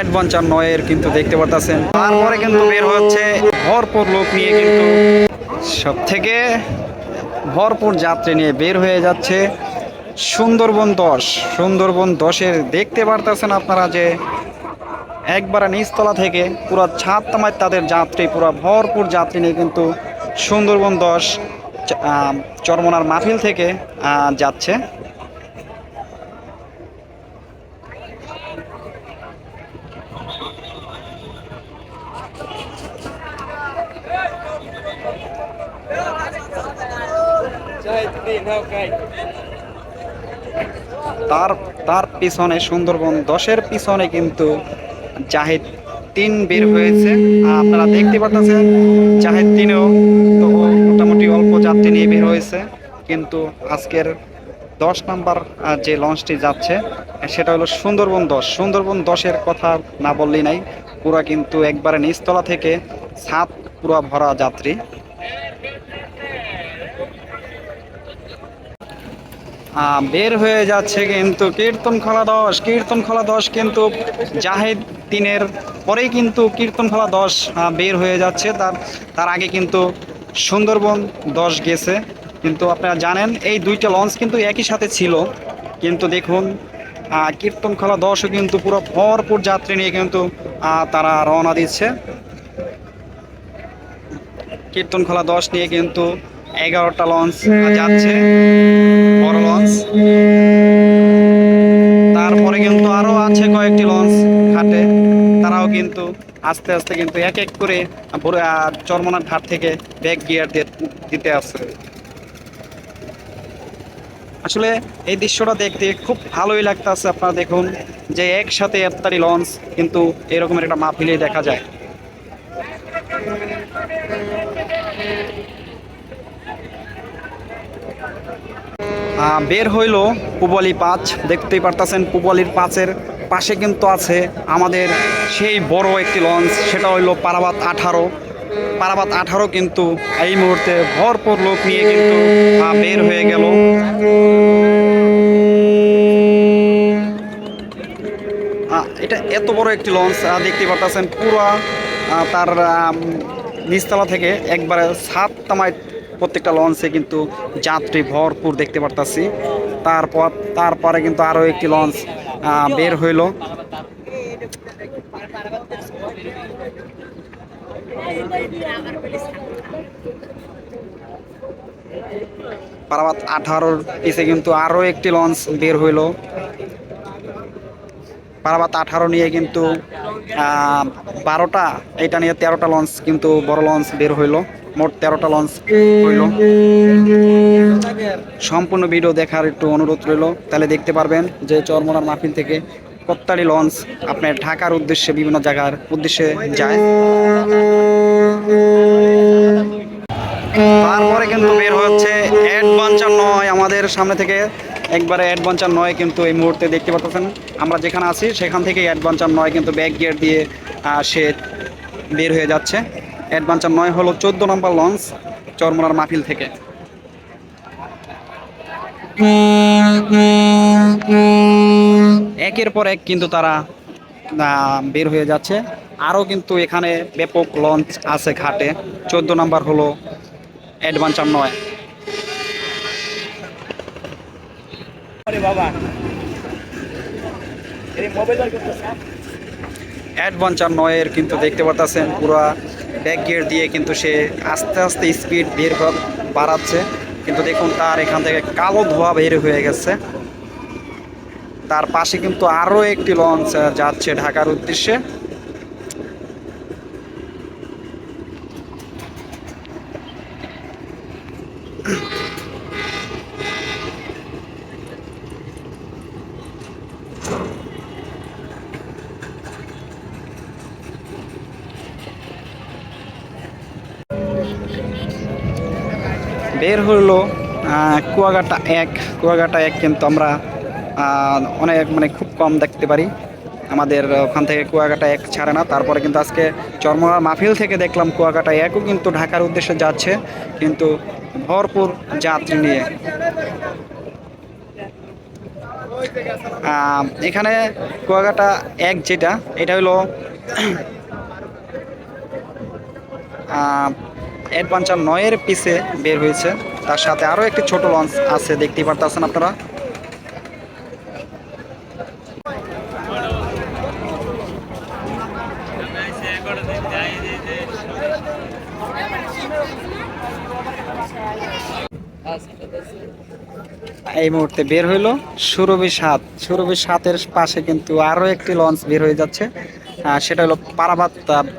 Adventure নয়ের কিন্তু দেখতে পারতেছেন। তারপরে কিন্তু বের হচ্ছে ভরপুর লোক নিয়ে কিন্তু সব থেকে ভরপুর যাত্রী নিয়ে বের হয়ে যাচ্ছে সুন্দরবন দশ। সুন্দরবন দশের দেখতে পারতেছেন আপনারা যে একবারে নিচতলা থেকে পুরো ছাদ তামায় তাদের যাত্রী, পুরো ভরপুর যাত্রী নিয়ে কিন্তু সুন্দরবন দশ চরমনার মাহফিল থেকে যাচ্ছে। তার তার পিছনে সুন্দরবন দশের পিছনে কিন্তু জাহিদ তিন বের হয়েছে। আপনারা দেখতে পাচ্ছেন, জাহিদ তিনও তো মোটামুটি অল্প যাত্রী নিয়ে বের হয়েছে। কিন্তু আজকের দশ নাম্বার যে লঞ্চটি যাচ্ছে, সেটা হলো সুন্দরবন দশ। সুন্দরবন দশের কথা না বললেই নাই, পুরা কিন্তু একবারে নিচতলা থেকে ছাদ পুরা ভরা যাত্রী। বের হয়ে যাচ্ছে কিন্তু কীর্তন খোলা দশ কীর্তন খোলা দশ কিন্তু জাহেদ তিনের পরেই কিন্তু কীর্তন খোলা দশ বের হয়ে যাচ্ছে। তার তার আগে কিন্তু সুন্দরবন দশ গেছে। কিন্তু আপনারা জানেন এই দুইটা লঞ্চ কিন্তু একই সাথে ছিল। কিন্তু দেখুন আহ, কীর্তন খোলা দশও কিন্তু পুরো ভরপুর যাত্রী নিয়ে কিন্তু তারা রওনা দিচ্ছে। কীর্তন খোলা দশ নিয়ে কিন্তু এগারোটা লঞ্চ যাচ্ছে, বড় লঞ্চ তারপরে কিন্তু আরও আছে কয়েকটি লঞ্চ ঘাটে। তারাও কিন্তু আস্তে আস্তে কিন্তু এক এক করে চরমনার ঘাট থেকে ব্যাক গিয়ার দিতে আসছে। আসলে এই দৃশ্যটা দেখতে খুব ভালোই লাগতেছে আপনারা দেখুন, যে একসাথে এত্তারি লঞ্চ কিন্তু এরকমের একটা মাহফিলে দেখা যায়। বের হইল পুবলি পাঁচ। দেখতেই পারতাছেন পুবলির পাঁচের পাশে কিন্তু আছে আমাদের সেই বড় একটি লঞ্চ, সেটা হইল পারাবাত আঠারো। পারাবাত আঠারো কিন্তু এই মুহূর্তে ভরপুর লোক নিয়ে কিন্তু বের হয়ে গেল। এটা এত বড় একটি লঞ্চ দেখতে পারতেছেন পুরা তার নিচতলা থেকে একবারে সাত তামায় প্রত্যেকটা লঞ্চে কিন্তু যাত্রী ভরপুর দেখতে পারতাছি। তারপর, তারপরে কিন্তু আরও একটি লঞ্চ বের হইল। পারাবাত আঠারোর পিছে কিন্তু আরও একটি লঞ্চ বের হইল। পারাবাত আঠারো নিয়ে কিন্তু বারোটা, এটা নিয়ে তেরোটা লঞ্চ কিন্তু বড় লঞ্চ বের হইল। মোট তেরোটা লঞ্চ হইল। সম্পূর্ণ ভিডিও দেখার একটু অনুরোধ রইল। তাহলে দেখতে পারবেন যে চরমনার মাহফিল থেকে প্রত্যেকটি লঞ্চ আপনার ঢাকার উদ্দেশ্যে বিভিন্ন জায়গার উদ্দেশ্যে যায়। তারপরে কিন্তু বের হচ্ছে অ্যাডভেঞ্চার নয় আমাদের সামনে থেকে। একবারে অ্যাডভেঞ্চার নয় কিন্তু এই মুহূর্তে দেখতে পাচ্ছেন। আমরা যেখানে আছি, সেখান থেকে অ্যাডভেঞ্চার নয় কিন্তু ব্যাক গিয়ার দিয়ে সে বের হয়ে যাচ্ছে। অ্যাডভেঞ্চার নয় হলো চোদ্দ নম্বর লঞ্চ চরমনার মাহফিল থেকে। একের পর এক কিন্তু তারা বের হয়ে যাচ্ছে। আরও কিন্তু এখানে ব্যাপক লঞ্চ আছে ঘাটে। চোদ্দ নম্বর হলো অ্যাডভেঞ্চার নয়। অ্যাডভেঞ্চার নয়ের কিন্তু দেখতে পারতেছেন পুরো ব্যাক গিয়ার দিয়ে কিন্তু সে আস্তে আস্তে স্পিড বের বাড়াচ্ছে। কিন্তু দেখুন তার এখান থেকে কালো ধোয়া বের হয়ে গেছে। তার পাশে কিন্তু আরও একটি লঞ্চ যাচ্ছে ঢাকার উদ্দেশ্যে। বের হলো আহ, কুয়াকাটা এক। কুয়াকাটা এক কিন্তু আমরা অনেক মানে খুব কম দেখতে পারি। আমাদের ওখান থেকে কুয়াকাটা এক ছাড়ে না। তারপরে কিন্তু আজকে চরমনার মাহফিল থেকে দেখলাম কুয়াকাটা একও কিন্তু ঢাকার উদ্দেশ্যে যাচ্ছে। কিন্তু ভরপুর যাত্রী নিয়ে। এখানে কুয়াকাটা এক যেটা এটা হলো অ্যাডভেঞ্চার নয়ের পিছে বের হয়েছে। তার সাথে আরও একটি ছোট লঞ্চ আছে, দেখতেই পারতেছেন আপনারা। এই মুহূর্তে বের হইল সুরভি সাত। সুরভি সাতের পাশে কিন্তু আরও একটি লঞ্চ বের হয়ে যাচ্ছে। সেটা হলো পারাবাত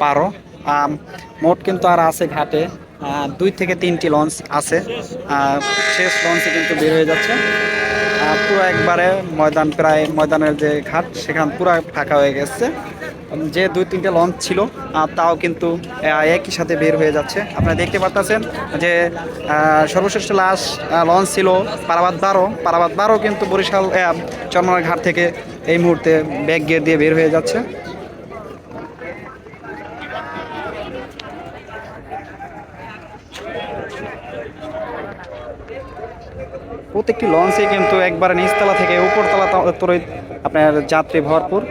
বারো। মোট কিন্তু আর আছে ঘাটে দুই থেকে তিনটি লঞ্চ আছে। শেষ লঞ্চে কিন্তু বের হয়ে যাচ্ছে। পুরো একবারে ময়দান, প্রায় ময়দানের যে ঘাট, সেখান পুরো ফাঁকা হয়ে গেছে। যে দুই তিনটে লঞ্চ ছিল তাও কিন্তু একই সাথে বের হয়ে যাচ্ছে। আপনারা দেখতে পাচ্ছেন যে সর্বশ্রেষ্ঠ লাস্ট লঞ্চ ছিল পারাবাদ বারো। পারাবাদ বারো কিন্তু বরিশাল চরমনার ঘাট থেকে এই মুহূর্তে ব্যাগ গিয়ে দিয়ে বের হয়ে যাচ্ছে। প্রত্যেকটি লঞ্চে কিন্তু একবারে নিচতলা থেকে উপরতলা তোর আপনার যাত্রী ভরপুর।